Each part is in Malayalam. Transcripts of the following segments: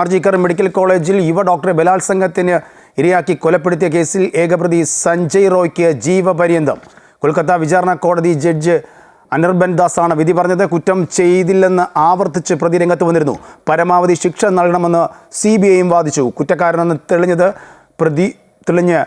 ആർജിക്കർ മെഡിക്കൽ കോളേജിൽ യുവ ഡോക്ടറെ ബലാത്സംഗത്തിന് ഇരയാക്കി കൊലപ്പെടുത്തിയ കേസിൽ ഏകപ്രതി സഞ്ജയ് റോയ്ക്ക് ജീവപര്യന്തം. കൊൽക്കത്ത വിചാരണ കോടതി ജഡ്ജ് അനിർബൻ ദാസാണ് വിധി പറഞ്ഞത്. കുറ്റം ചെയ്തില്ലെന്ന് ആവർത്തിച്ച് പ്രതി രംഗത്ത് വന്നിരുന്നു. പരമാവധി ശിക്ഷ നൽകണമെന്ന് സി ബി ഐയും വാദിച്ചു. കുറ്റക്കാരനെന്ന് തെളിഞ്ഞത് പ്രതി തെളിഞ്ഞ്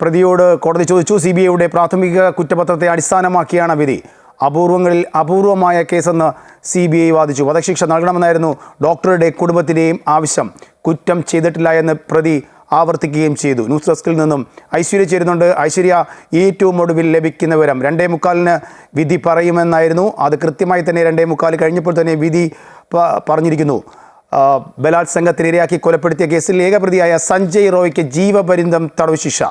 പ്രതിയോട് കോടതി ചോദിച്ചു. സി ബി ഐയുടെ പ്രാഥമിക കുറ്റപത്രത്തെ അടിസ്ഥാനമാക്കിയാണ് വിധി. അപൂർവങ്ങളിൽ അപൂർവമായ കേസെന്ന് സി ബി ഐ വാദിച്ചു. വധശിക്ഷ നൽകണമെന്നായിരുന്നു ഡോക്ടറുടെ കുടുംബത്തിന്റെയും ആവശ്യം. കുറ്റം ചെയ്തിട്ടില്ല എന്ന് പ്രതി ആവർത്തിക്കുകയും ചെയ്തു. ന്യൂസ് ഡെസ്കിൽ നിന്നും ഐശ്വര്യ ചേരുന്നുണ്ട്. ഐശ്വര്യ ഏറ്റവും ഒടുവിൽ ലഭിക്കുന്ന വിവരം. രണ്ടേ മുക്കാലിന് വിധി പറയുമെന്നായിരുന്നു. അത് കൃത്യമായി തന്നെ രണ്ടേ മുക്കാൽ കഴിഞ്ഞപ്പോൾ തന്നെ വിധി പറഞ്ഞിരിക്കുന്നു. ബലാത്സംഗത്തിനിരയാക്കി ബലാത്സംഗത്തിന് കൊലപ്പെടുത്തിയ കേസിൽ ഏകപ്രതിയായ സഞ്ജയ് റോയ്ക്ക് ജീവപര്യന്തം തടവ് ശിക്ഷ.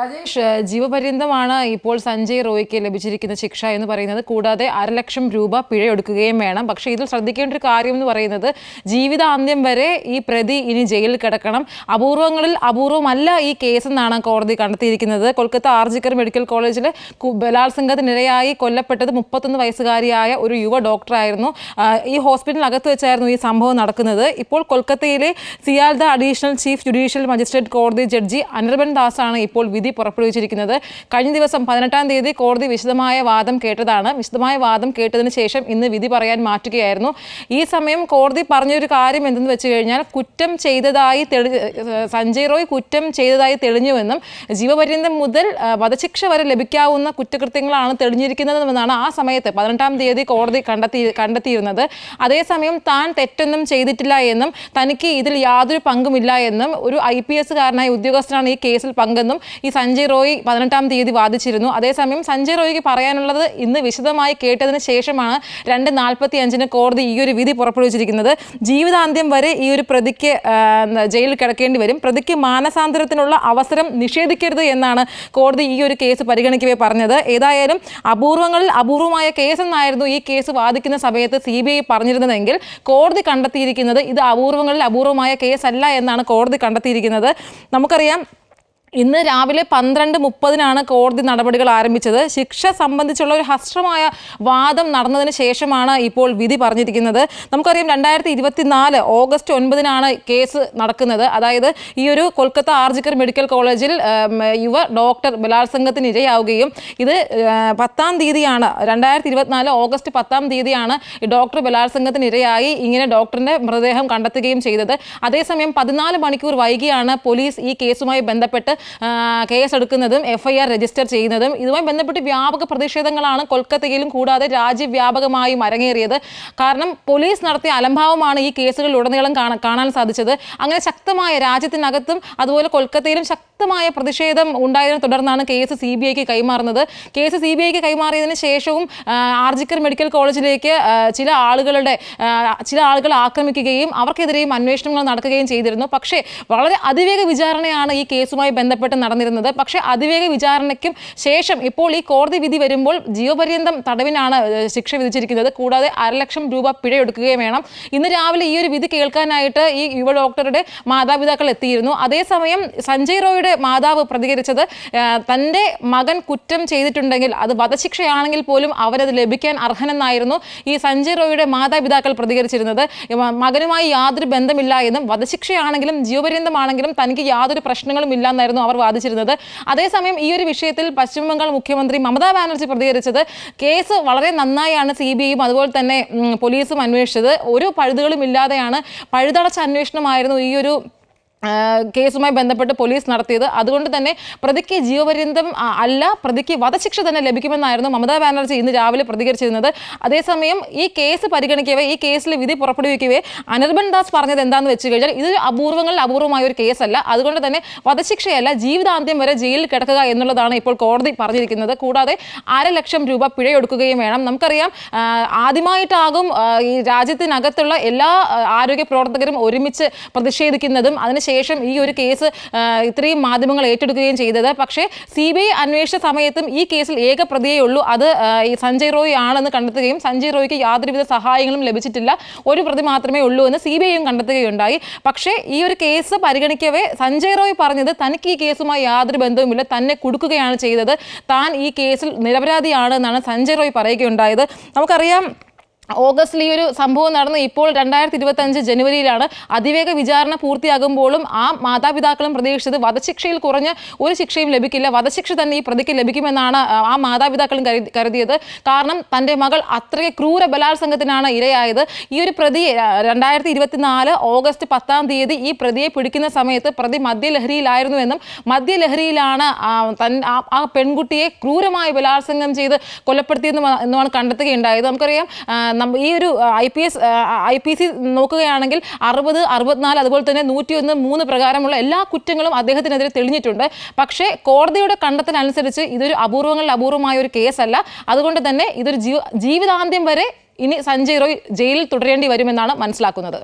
രാജേഷ് ജീവപര്യന്തമാണ് ഇപ്പോൾ സഞ്ജയ് റോയ്ക്ക് ലഭിച്ചിരിക്കുന്ന ശിക്ഷ എന്ന് പറയുന്നത്. കൂടാതെ അരലക്ഷം രൂപ പിഴയൊടുക്കുകയും വേണം. പക്ഷേ ഇതിൽ ശ്രദ്ധിക്കേണ്ട ഒരു കാര്യം എന്ന് പറയുന്നത് ജീവിതാന്ത്യം വരെ ഈ പ്രതി ഇനി ജയിലിൽ കിടക്കണം. അപൂർവങ്ങളിൽ അപൂർവമല്ല ഈ കേസ് എന്നാണ് കോടതി കണ്ടെത്തിയിരിക്കുന്നത്. കൊൽക്കത്ത ആർജിക്കർ മെഡിക്കൽ കോളേജിൽ ബലാത്സംഗത്തിനിരയായി കൊല്ലപ്പെട്ടത് മുപ്പത്തൊന്ന് വയസ്സുകാരിയായ ഒരു യുവ ഡോക്ടറായിരുന്നു. ഈ ഹോസ്പിറ്റലിനകത്ത് വെച്ചായിരുന്നു ഈ സംഭവം നടക്കുന്നത്. ഇപ്പോൾ കൊൽക്കത്തയിലെ Sealdah additional chief judicial magistrate കോടതി ജഡ്ജി അനിർബൻ ദാസാണ് ഇപ്പോൾ വിധി പുറപ്പെടുവിച്ചിരിക്കുന്നത്. കഴിഞ്ഞ ദിവസം പതിനെട്ടാം തീയതി കോടതി വിശദമായ വാദം കേട്ടതാണ്. വിശദമായ വാദം കേട്ടതിന് ശേഷം ഇന്ന് വിധി പറയാൻ മാറ്റുകയായിരുന്നു. ഈ സമയം കോടതി പറഞ്ഞൊരു കാര്യം എന്തെന്ന് വെച്ച് കഴിഞ്ഞാൽ കുറ്റം ചെയ്തതായി തെളി സഞ്ജയ് റോയ് കുറ്റം ചെയ്തതായി തെളിഞ്ഞുവെന്നും ജീവപര്യന്തം മുതൽ വധശിക്ഷ വരെ ലഭിക്കാവുന്ന കുറ്റകൃത്യങ്ങളാണ് തെളിഞ്ഞിരിക്കുന്നതെന്നാണ് ആ സമയത്ത് പതിനെട്ടാം തീയതി കോടതി കണ്ടെത്തി കണ്ടെത്തിയിരുന്നത്. അതേസമയം താൻ തെറ്റൊന്നും ചെയ്തിട്ടില്ല എന്നും തനിക്ക് ഇതിൽ യാതൊരു പങ്കുമില്ല എന്നും ഒരു ഐ പി എസ്സുകാരനായ ഉദ്യോഗസ്ഥനാണ് ഈ കേസിൽ പങ്കെന്നും ഈ സഞ്ജയ് റോയ് പതിനെട്ടാം തീയതി വാദിച്ചിരുന്നു. അതേസമയം സഞ്ജയ് റോയ്ക്ക് പറയാനുള്ളത് ഇന്ന് വിശദമായി കേട്ടതിന് ശേഷമാണ് രണ്ട് നാൽപ്പത്തി അഞ്ചിന് കോടതി ഈ ഒരു വിധി പുറപ്പെടുവിച്ചിരിക്കുന്നത്. ജീവിതാന്ത്യം വരെ ഈ ഒരു പ്രതിക്ക് ജയിലിൽ കിടക്കേണ്ടി വരും. പ്രതിക്ക് മാനസാന്തരത്തിനുള്ള അവസരം നിഷേധിക്കരുത് എന്നാണ് കോടതി ഈ ഒരു കേസ് പരിഗണിക്കവേ പറഞ്ഞത്. ഏതായാലും അപൂർവങ്ങളിൽ അപൂർവമായ കേസെന്നായിരുന്നു ഈ കേസ് വാദിക്കുന്ന സമയത്ത് സി ബി ഐ പറഞ്ഞിരുന്നതെങ്കിൽ കോടതി കണ്ടെത്തിയിരിക്കുന്നത് ഇത് അപൂർവങ്ങളിൽ അപൂർവമായ കേസല്ല എന്നാണ് കോടതി കണ്ടെത്തിയിരിക്കുന്നത്. നമുക്കറിയാം ഇന്ന് രാവിലെ പന്ത്രണ്ട് മുപ്പതിനാണ് കോടതി നടപടികൾ ആരംഭിച്ചത്. ശിക്ഷ സംബന്ധിച്ചുള്ള ഒരു ഹസ്രമായ വാദം നടന്നതിന് ശേഷമാണ് ഇപ്പോൾ വിധി പറഞ്ഞിരിക്കുന്നത്. നമുക്കറിയാം രണ്ടായിരത്തി ഇരുപത്തിനാല് ഓഗസ്റ്റ് ഒൻപതിനാണ് കേസ് നടക്കുന്നത്. അതായത് ഈ ഒരു കൊൽക്കത്ത ആർജിക്കർ മെഡിക്കൽ കോളേജിൽ യുവ ഡോക്ടർ ബലാത്സംഗത്തിന് ഇരയാവുകയും ഇത് പത്താം തീയതിയാണ് രണ്ടായിരത്തി ഇരുപത്തിനാല് ഓഗസ്റ്റ് പത്താം തീയതിയാണ് ഡോക്ടർ ബലാത്സംഗത്തിന് ഇരയായി ഇങ്ങനെ ഡോക്ടറിന്റെ മൃതദേഹം കണ്ടെത്തുകയും ചെയ്തത്. അതേസമയം പതിനാല് മണിക്കൂർ വൈകിയാണ് പോലീസ് ഈ കേസുമായി ബന്ധപ്പെട്ട് കേസെടുക്കുന്നതും എഫ് ഐ ആർ രജിസ്റ്റർ ചെയ്യുന്നതും ഇതുമായി ബന്ധപ്പെട്ട് വ്യാപക പ്രതിഷേധങ്ങളാണ് കൊൽക്കത്തയിലും കൂടാതെ രാജ്യവ്യാപകമായും അരങ്ങേറിയത്. കാരണം പോലീസ് നടത്തിയ അലംഭാവമാണ് ഈ കേസുകളിൽ ഉടനീളം കാണാൻ സാധിച്ചത്. അങ്ങനെ ശക്തമായ രാജ്യത്തിനകത്തും അതുപോലെ കൊൽക്കത്തയിലും ശക്തമായ പ്രതിഷേധം ഉണ്ടായതിനെ തുടർന്നാണ് കേസ് സി ബി ഐക്ക് കൈമാറുന്നത്. കേസ് സി ബി ഐക്ക് കൈമാറിയതിന് ശേഷവും ആർജിക്കർ മെഡിക്കൽ കോളേജിലേക്ക് ചില ആളുകളുടെ ചില ആളുകൾ ആക്രമിക്കുകയും അവർക്കെതിരെയും അന്വേഷണങ്ങൾ നടക്കുകയും ചെയ്തിരുന്നു. പക്ഷേ വളരെ അതിവേഗ വിചാരണയാണ് ഈ കേസുമായി ബന്ധപ്പെട്ട് നടന്നിരുന്നത്. പക്ഷേ അതിവേഗ വിചാരണയ്ക്കും ശേഷം ഇപ്പോൾ ഈ കോടതി വിധി വരുമ്പോൾ ജീവപര്യന്തം തടവിനാണ് ശിക്ഷ വിധിച്ചിരിക്കുന്നത്. കൂടാതെ അരലക്ഷം രൂപ പിഴയെടുക്കുകയും വേണം. ഇന്ന് രാവിലെ ഈ ഒരു വിധി കേൾക്കാനായിട്ട് ഈ യുവ ഡോക്ടറുടെ മാതാപിതാക്കൾ എത്തിയിരുന്നു. അതേസമയം സഞ്ജയ് റോയുടെ മാതാവ് പ്രതികരിച്ചത് തന്റെ മകൻ കുറ്റം ചെയ്തിട്ടുണ്ടെങ്കിൽ അത് വധശിക്ഷയാണെങ്കിൽ പോലും അവരത് ലഭിക്കാൻ അർഹനെന്നായിരുന്നു ഈ സഞ്ജയ് റോയിയുടെ മാതാപിതാക്കൾ പ്രതികരിച്ചിരുന്നത്. മകനുമായി യാതൊരു ബന്ധമില്ല എന്നും വധശിക്ഷയാണെങ്കിലും ജീവപര്യന്തമാണെങ്കിലും തനിക്ക് യാതൊരു പ്രശ്നങ്ങളും ഇല്ല എന്നായിരുന്നു അവർ വാദിച്ചിരുന്നത്. അതേസമയം ഈ ഒരു വിഷയത്തിൽ പശ്ചിമ ബംഗാൾ മുഖ്യമന്ത്രി മമതാ ബാനർജി പ്രതികരിച്ചത് കേസ് വളരെ നന്നായാണ് സി ബി ഐയും അതുപോലെ തന്നെ പോലീസും അന്വേഷിച്ചത്. ഒരു പഴുതുകളും ഇല്ലാതെയാണ് പഴുതടച്ച അന്വേഷണമായിരുന്നു ഈ ഒരു കേസുമായി ബന്ധപ്പെട്ട് പോലീസ് നടത്തിയത്. അതുകൊണ്ട് തന്നെ പ്രതിക്ക് ജീവപര്യന്തം അല്ല പ്രതിക്ക് വധശിക്ഷ തന്നെ ലഭിക്കുമെന്നായിരുന്നു മമതാ ബാനർജി ഇന്ന് രാവിലെ പ്രതികരിച്ചിരുന്നത്. അതേസമയം ഈ കേസ് പരിഗണിക്കവേ ഈ കേസിൽ വിധി പുറപ്പെടുവിക്കവേ അനിർബൻ ദാസ് പറഞ്ഞത് എന്താണെന്ന് വെച്ച് കഴിഞ്ഞാൽ ഇത് അപൂർവങ്ങളിൽ അപൂർവമായ ഒരു കേസല്ല. അതുകൊണ്ട് തന്നെ വധശിക്ഷയല്ല ജീവിതാന്ത്യം വരെ ജയിലിൽ കിടക്കുക എന്നുള്ളതാണ് ഇപ്പോൾ കോടതി പറഞ്ഞിരിക്കുന്നത്. കൂടാതെ അര ലക്ഷം രൂപ പിഴയൊടുക്കുകയും വേണം. നമുക്കറിയാം ആദ്യമായിട്ടാകും ഈ രാജ്യത്തിനകത്തുള്ള എല്ലാ ആരോഗ്യ പ്രവർത്തകരും ഒരുമിച്ച് പ്രതിഷേധിക്കുന്നതും. അതിനുശേഷം ഈ ഒരു കേസ് ഇത്രയും മാധ്യമങ്ങൾ ഏറ്റെടുക്കുകയും ചെയ്തത്. പക്ഷേ സി ബി ഐ അന്വേഷണ സമയത്തും ഈ കേസിൽ ഏക പ്രതിയേ ഉള്ളൂ. അത് സഞ്ജയ് റോയ് ആണെന്ന് കണ്ടെത്തുകയും സഞ്ജയ് റോയ്ക്ക് യാതൊരുവിധ സഹായങ്ങളും ലഭിച്ചിട്ടില്ല. ഒരു പ്രതി മാത്രമേ ഉള്ളൂ എന്ന് സി ബി ഐയും കണ്ടെത്തുകയുണ്ടായി. പക്ഷേ ഈ ഒരു കേസ് പരിഗണിക്കവേ സഞ്ജയ് റോയ് പറഞ്ഞത് തനിക്ക് ഈ കേസുമായി യാതൊരു ബന്ധവുമില്ല. തന്നെ കൊടുക്കുകയാണ് ചെയ്തത്. താൻ ഈ കേസിൽ നിരപരാധിയാണ് എന്നാണ് സഞ്ജയ് റോയ് പറയുകയുണ്ടായത്. നമുക്കറിയാം ഓഗസ്റ്റിൽ ഈ ഒരു സംഭവം നടന്ന്. ഇപ്പോൾ രണ്ടായിരത്തി ഇരുപത്തി അഞ്ച് ജനുവരിയിലാണ് അതിവേഗ വിചാരണ പൂർത്തിയാകുമ്പോഴും ആ മാതാപിതാക്കളും പ്രതീക്ഷിച്ചത് വധശിക്ഷയിൽ കുറഞ്ഞ ഒരു ശിക്ഷയും ലഭിക്കില്ല. വധശിക്ഷ തന്നെ ഈ പ്രതിക്ക് ലഭിക്കുമെന്നാണ് ആ മാതാപിതാക്കളും കരുതിയത്. കാരണം തന്റെ മകൾ അത്രയ്ക്ക് ക്രൂര ബലാത്സംഗത്തിനാണ് ഇരയായത്. ഈ ഒരു പ്രതി രണ്ടായിരത്തി ഇരുപത്തിനാല് ഓഗസ്റ്റ് പത്താം തീയതി ഈ പ്രതിയെ പിടിക്കുന്ന സമയത്ത് പ്രതി മദ്യലഹരിയിലായിരുന്നുവെന്നും മദ്യലഹരിയിലാണ് തൻ ആ- പെൺകുട്ടിയെ ക്രൂരമായി ബലാത്സംഗം ചെയ്ത് കൊലപ്പെടുത്തിയെന്നും എന്നുമാണ് കണ്ടെത്തുകയുണ്ടായത്. നമുക്കറിയാം ഈ ഒരു I P S I P C നോക്കുകയാണെങ്കിൽ അറുപത് അറുപത്തിനാല് അതുപോലെ തന്നെ നൂറ്റിയൊന്ന് മൂന്ന് പ്രകാരമുള്ള എല്ലാ കുറ്റങ്ങളും അദ്ദേഹത്തിനെതിരെ തെളിഞ്ഞിട്ടുണ്ട്. പക്ഷേ കോടതിയുടെ കണ്ടെത്തലനുസരിച്ച് ഇതൊരു അപൂർവങ്ങളിൽ അപൂർവമായ ഒരു കേസല്ല. അതുകൊണ്ട് തന്നെ ഇതൊരു ജീവ ജീവിതാന്ത്യം വരെ ഇനി സഞ്ജയ് റോയ് ജയിലിൽ തുടരേണ്ടി വരുമെന്നാണ് മനസ്സിലാക്കുന്നത്.